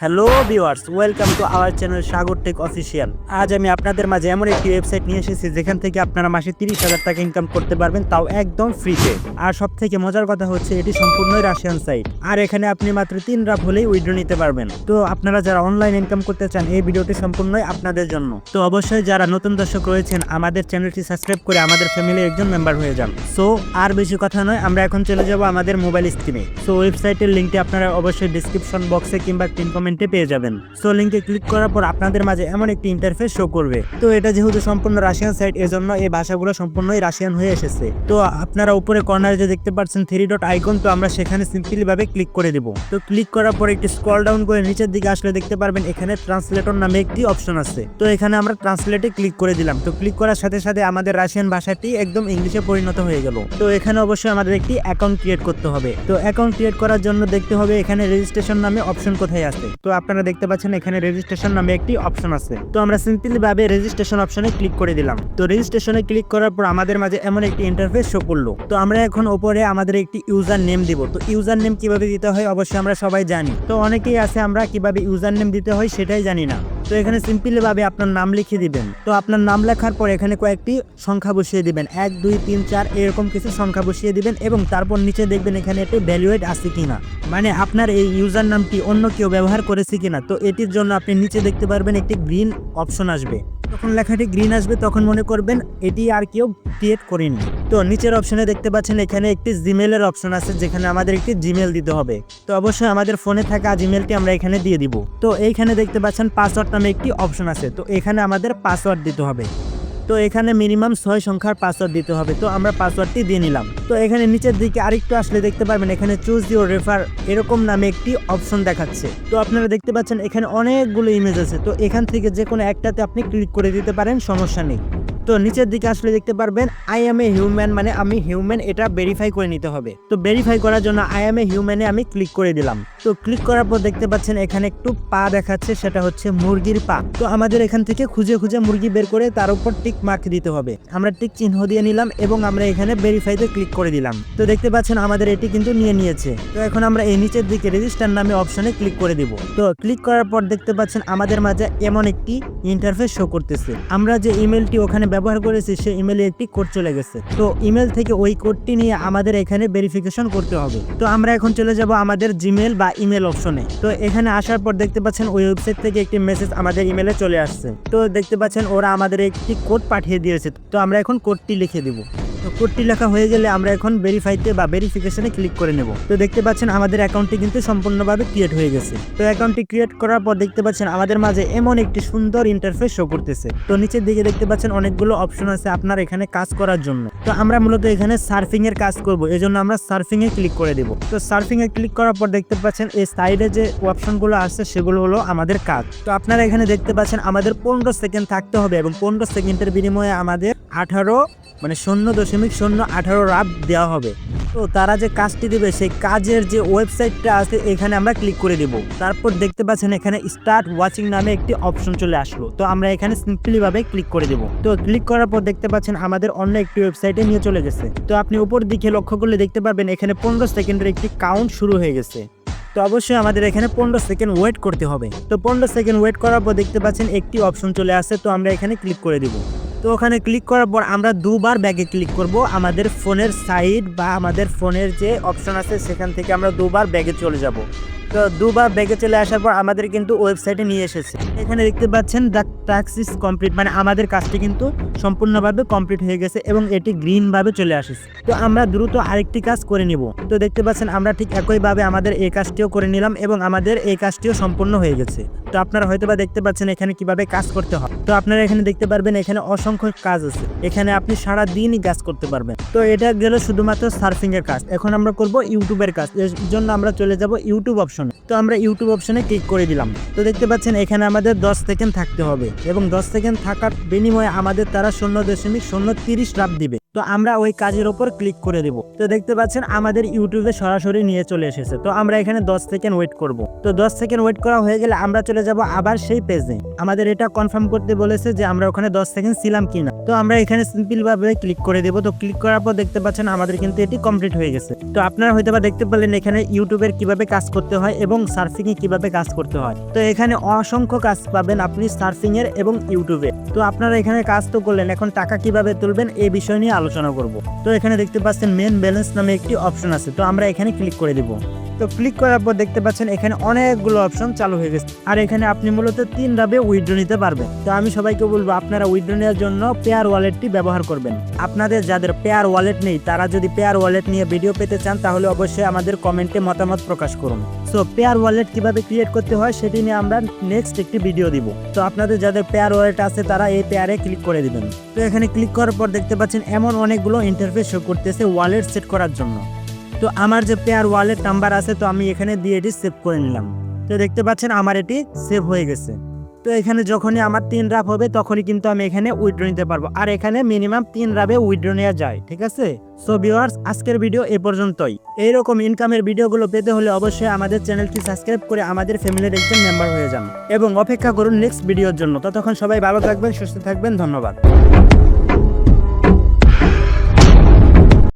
Hello viewers, welcome to our channel Sagar tech official. আজ আমি আপনাদের মাঝে এমন একটি ওয়েবসাইট নিয়ে এসেছি, যেখান থেকে আপনারা মাসে তিরিশ হাজার টাকা ইনকাম করতে পারবেন, তাও একদম ফ্রিতে আর সব থেকে মজার কথা হচ্ছে, এটি সম্পূর্ণই রাশিয়ান সাইট আর এখানে আপনি মাত্র তিন রাপ হলেই উইড্রো নিতে পারবেন। তো আপনারা যারা অনলাইন ইনকাম করতে চান, এই ভিডিওটি সম্পূর্ণই আপনাদের জন্য। তো অবশ্যই যারা নতুন দর্শক রয়েছেন, আমাদের চ্যানেলটি সাবস্ক্রাইব করে আমাদের ফ্যামিলির একজন মেম্বার হয়ে যান। সো, আর বেশি কথা নয়, আমরা এখন চলে যাব আমাদের মোবাইল স্ক্রিনে সো, ওয়েবসাইটের লিঙ্কটি আপনারা অবশ্যই ডিসক্রিপশন বক্সে কিংবা পিন কমেন্টে পেয়ে যাবেন। সো লিঙ্কে ক্লিক করার পর আপনাদের মাঝে এমন একটি ইন্টারফেস শো করবে। তো এটা যেহেতু সম্পূর্ণ রাশিয়ান সাইট এজন্য এই ভাষাগুলো সম্পূর্ণই রাশিয়ান হয়ে এসেছে। তো আপনারা উপরে কর্নারে যে দেখতে পাচ্ছেন থ্রি ডট আইকন তো আমরা সেখানে সিম্পলি ভাবে ক্লিক করে দেব। তো ক্লিক করার পর একটি স্ক্রল ডাউন করে নিচের দিকে আসলে দেখতে পারবেন এখানে ট্রান্সলেটর নামে একটি অপশন আছে। তো এখানে আমরা ট্রান্সলেটে ক্লিক করে দিলাম। তো ক্লিক করার সাথে সাথে আমাদের রাশিয়ান ভাষাটি একদম ইংলিশে পরিণত হয়ে গেল। তো এখানে অবশ্যই আমাদের একটি অ্যাকাউন্ট ক্রিয়েট করতে হবে। তো অ্যাকাউন্ট ক্রিয়েট করার জন্য দেখতে হবে এখানে রেজিস্ট্রেশন নামে অপশন কোথায় আছে। তো আপনারা দেখতে পাচ্ছেন এখানে রেজিস্ট্রেশন নামে একটি অপশন আছে। তো আমরা সিম্পলি ভাবে রেজিস্ট্রেশন অপশনে ক্লিক করে দিলাম। তো রেজিস্ট্রেশনে ক্লিক করার পর আমাদের মাঝে এমন একটি ইন্টারফেস শো করল। তো আমরা এখন ওপরে আমাদের একটি ইউজার নেম দিব। তো ইউজার নেম কীভাবে দিতে হয়? অবশ্যই আমরা সবাই জানি। তো অনেকেই আছে আমরা কীভাবে ইউজার নেম দিতে হয় সেটাই জানি না। তো এখানে সিম্পলি ভাবে আপনার নাম লিখে দিবেন। তো আপনার নাম লেখার পর এখানে কয়েকটি সংখ্যা বসিয়ে দিবেন। এক, দুই, তিন, চার, এরকম কিছু সংখ্যা বসিয়ে দিবেন এবং তারপর নিচে দেখবেন এখানে একটি ভ্যালুয়েট আছে কিনা। মানে আপনার এই ইউজার নামটি অন্য কেউ ব্যবহার করেছে কিনা। তো এটির জন্য আপনি নিচে দেখতে পারবেন একটি গ্রিন অপশন আসবে। যখন লেখাটি গ্রিন আসবে, তখন মনে করবেন এটি আর কেউ ক্রিয়েট করেনি। তো নিচের অপশনে দেখতে পাচ্ছেন, এখানে একটি জিমেলের অপশন আছে, যেখানে আমাদের একটি জিমেল দিতে হবে। তো অবশ্যই আমাদের ফোনে থাকা জিমেলটি আমরা এখানে দিয়ে দিব। তো এইখানে দেখতে পাচ্ছেন পাসওয়ার্ড নামে একটি অপশন আছে। তো এখানে আমাদের পাসওয়ার্ড দিতে হবে। তো এখানে মিনিমাম ছয় সংখ্যার পাসওয়ার্ড দিতে হবে। তো আমরা পাসওয়ার্ডটি দিয়ে নিলাম। তো এখানে নিচের দিকে আরেকটু আসলে দেখতে পারবেন, এখানে চুজ ইউর রেফার এরকম নামে একটি অপশন দেখাচ্ছে। তো আপনারা দেখতে পাচ্ছেন, এখানে অনেকগুলো ইমেজ আছে। তো এখান থেকে যে কোনো একটাতে আপনি ক্লিক করে দিতে পারেন, সমস্যা নেই। তো নিচের দিকে আসলে দেখতে পারবেন আই এম এ হিউম্যান মানে আমি হিউম্যান এটা ভেরিফাই করে নিতে হবে। তো ভেরিফাই করার জন্য আই এম এ হিউম্যানে আমি ক্লিক করে দিলাম। তো ক্লিক করার পর দেখতে পাচ্ছেন এখানে একটু পা দেখাচ্ছে, সেটা হচ্ছে মুরগির পা। তো আমাদের এখান থেকে খুঁজে খুঁজে মুরগি বের করে তার উপর টিক মার্ক দিতে হবে। আমরা টিক চিহ্ন দিয়ে নিলাম এবং আমরা এখানে ভেরিফাইতে ক্লিক করে দিলাম। তো দেখতে পাচ্ছেন আমাদের এটি কিন্তু নিয়ে নিয়েছে। তো এখন আমরা এই নিচের দিকে রেজিস্টার নামে অপশনে ক্লিক করে দিব। তো ক্লিক করার পর দেখতে পাচ্ছেন আমাদের মাঝে এমন একটি ইন্টারফেস শো করতেছে। আমরা যে ইমেলটি ওখানে ব্যবহার করেছি, সে ইমেলে একটি কোড চলে গেছে। তো ইমেল থেকে ওই কোডটি নিয়ে আমাদের এখানে ভেরিফিকেশন করতে হবে। তো আমরা এখন চলে যাব আমাদের জিমেল বা ইমেল অপশনে তো এখানে আসার পর দেখতে পাচ্ছেন ওই ওয়েবসাইট থেকে একটি মেসেজ আমাদের ইমেলে চলে আসছে। তো দেখতে পাচ্ছেন ওরা আমাদের একটি কোড পাঠিয়ে দিয়েছে। তো আমরা এখন কোডটি লিখে দিব। তো কোডটি লেখা হয়ে গেলে আমরা এখন ভেরিফাইতে বা ভেরিফিকেশনে ক্লিক করে নেব। তো দেখতে পাচ্ছেন আমাদের অ্যাকাউন্টটি কিন্তু সম্পূর্ণভাবে ক্রিয়েট হয়ে গেছে। তো অ্যাকাউন্টটি ক্রিয়েট করার পর দেখতে পাচ্ছেন আমাদের মাঝে এমন একটি সুন্দর ইন্টারফেস শো করতেছে। তো নিচের দিকে দেখতে পাচ্ছেন অনেকগুলো অপশন আছে আপনার এখানে কাজ করার জন্য। তো আমরা মূলত এখানে সার্ফিং এর কাজ করব, এজন্য আমরা সার্ফিং এ ক্লিক করে দেব। তো সার্ফিং এ ক্লিক করার পর দেখতে পাচ্ছেন এই সাইডে যে অপশনগুলো আছে সেগুলো হলো আমাদের কাজ। তো আপনারা এখানে দেখতে পাচ্ছেন আমাদের পনেরো সেকেন্ড থাকতে হবে এবং পনেরো সেকেন্ডের বিনিময়ে আমাদের আঠারো মানে শূন্য দশমিক শূন্য আঠারো রাব দেওয়া হবে। তো তারা যে কাজটি দেবে, সেই কাজের যে ওয়েবসাইটটা আছে, এখানে আমরা ক্লিক করে দেব। তারপর দেখতে পাচ্ছেন এখানে স্টার্ট ওয়াচিং নামে একটি অপশন চলে আসলো। তো আমরা এখানে সিম্পলিভাবে ক্লিক করে দেব। তো ক্লিক করার পর দেখতে পাচ্ছেন আমাদের অন্য একটি ওয়েবসাইটে নিয়ে চলে গেছে। তো আপনি উপর দিকে লক্ষ্য করলে দেখতে পারবেন এখানে পনেরো সেকেন্ডের একটি কাউন্ট শুরু হয়ে গেছে। তো অবশ্যই আমাদের এখানে পনেরো সেকেন্ড ওয়েট করতে হবে। তো পনেরো সেকেন্ড ওয়েট করার পর দেখতে পাচ্ছেন একটি অপশন চলে আসে তো আমরা এখানে ক্লিক করে দিব। তো ওখানে ক্লিক করার পর আমরা দুবার ব্যাগে ক্লিক করব। আমাদের ফোনের সাইড বা আমাদের ফোনের যে অপশন আছে, সেখান থেকে আমরা দুবার ব্যাগে চলে যাব। তো দুবার ব্যাগে চলে আসার পর আমাদের কিন্তু ওয়েবসাইটে নিয়ে এসেছে। এখানে দেখতে পাচ্ছেন দ্য টাস্ক ইজ কমপ্লিট মানে আমাদের কাজটি কিন্তু সম্পূর্ণভাবে কমপ্লিট হয়ে গেছে এবং এটি গ্রিনভাবে চলে আসেছে। তো আমরা দ্রুত আরেকটি কাজ করে নিব। তো দেখতে পাচ্ছেন আমরা ঠিক একইভাবে আমাদের এই কাজটিও করে নিলাম এবং আমাদের এই কাজটিও সম্পূর্ণ হয়ে গেছে। তো আপনারা হয়তো বা দেখতে পাচ্ছেন এখানে কীভাবে কাজ করতে হয়। তো আপনারা এখানে দেখতে পারবেন এখানে অসংখ্য কাজ আছে। এখানে আপনি সারা দিনই কাজ করতে পারবেন। তো এটা গেল শুধুমাত্র সার্ফিং এর কাজ। এখন আমরা করব ইউটিউবের কাজ। এর জন্য আমরা চলে যাব ইউটিউব অপশনে। তো আমরা ইউটিউব অপশনে ক্লিক করে দিলাম। তো দেখতে পাচ্ছেন, এখানে আমাদের দশ সেকেন্ড থাকতে হবে এবং দশ সেকেন্ড থাকার বিনিময়ে আমাদের তারা শূন্য দশমিক শূন্য তিরিশ রাপ দিবে। তো আমরা ওই কাজের ওপর ক্লিক করে দেব। তো দেখতে পাচ্ছেন, আমাদের ইউটিউবে সরাসরি নিয়ে চলে এসেছে। তো আমরা এখানে দশ সেকেন্ড ওয়েট করব। তো দশ সেকেন্ড ওয়েট করা হয়ে গেলে আমরা চলে যাব আবার সেই পেজে আমাদের এটা কনফার্ম করতে বলেছে যে আমরা ওখানে দশ সেকেন্ড ছিলাম কিনা। তো আমরা এখানে সিম্পল ভাবে ক্লিক করে দেবো। তো ক্লিক করার পর দেখতে পাচ্ছেন, আমাদের কিন্তু এটি কমপ্লিট হয়ে গেছে। তো আপনারা হয়তো বা দেখতে পেলেন, এখানে ইউটিউবের কীভাবে কাজ করতে হয় হয় এবং সার্ফিংয়ে কীভাবে কাজ করতে হয়। তো এখানে অসংখ্য কাজ পাবেন আপনি সার্ফিংয়ের এবং ইউটিউবে তো আপনারা এখানে কাজ তো করলেন, এখন টাকা কীভাবে তুলবেন এই বিষয় নিয়ে আলোচনা করব। তো এখানে দেখতে পাচ্ছেন মেন ব্যালেন্স নামে একটি অপশন আছে, তো আমরা এখানে ক্লিক করে দিব। তো ক্লিক করার পর দেখতে পাচ্ছেন এখানে অনেকগুলো অপশন চালু হয়ে গেছে। আর এখানে আপনি মূলত তিন ডাবে উইথড্র নিতে পারবেন। তো আমি সবাইকে বলব, আপনারা উইথড্র নেওয়ার জন্য পেয়ার ওয়ালেটটি ব্যবহার করবেন। আপনাদের যাদের পেয়ার ওয়ালেট নেই, তারা যদি পেয়ার ওয়ালেট নিয়ে ভিডিও পেতে চান, তাহলে অবশ্যই আমাদের কমেন্টে মতামত প্রকাশ করুন। সো পেয়ার ওয়ালেট কীভাবে ক্রিয়েট করতে হয়, সেটি নিয়ে আমরা নেক্সট একটি ভিডিও দিব। তো আপনাদের যাদের পেয়ার ওয়ালেট আছে, তারা এই পেয়ারে ক্লিক করে দিবেন। তো এখানে ক্লিক করার পর দেখতে পাচ্ছেন এমন অনেকগুলো ইন্টারফেস শো করতেছে ওয়ালেট সেট করার জন্য। তো আমার যে পেয়ার ওয়ালেট নাম্বার আছে, তো আমি এখানে দিয়ে এটি সেভ করে নিলাম। তো দেখতে পাচ্ছেন আমার এটি সেভ হয়ে গেছে। তো এখানে যখনই আমার তিন রাব হবে, তখনই কিন্তু আমি এখানে উইথড্র নিতে পারব। আর এখানে মিনিমাম তিন রাবে উইথড্র নেওয়া যায়, ঠিক আছে? সো ভিউয়ার্স আজকের ভিডিও এ পর্যন্তই। এইরকম ইনকামের ভিডিওগুলো পেতে হলে অবশ্যই আমাদের চ্যানেলটি সাবস্ক্রাইব করে আমাদের ফ্যামিলির একজন মেম্বার হয়ে যান। এবং অপেক্ষা করুন নেক্সট ভিডিওর জন্য। ততক্ষণ সবাই ভালো থাকবেন, সুস্থ থাকবেন, ধন্যবাদ।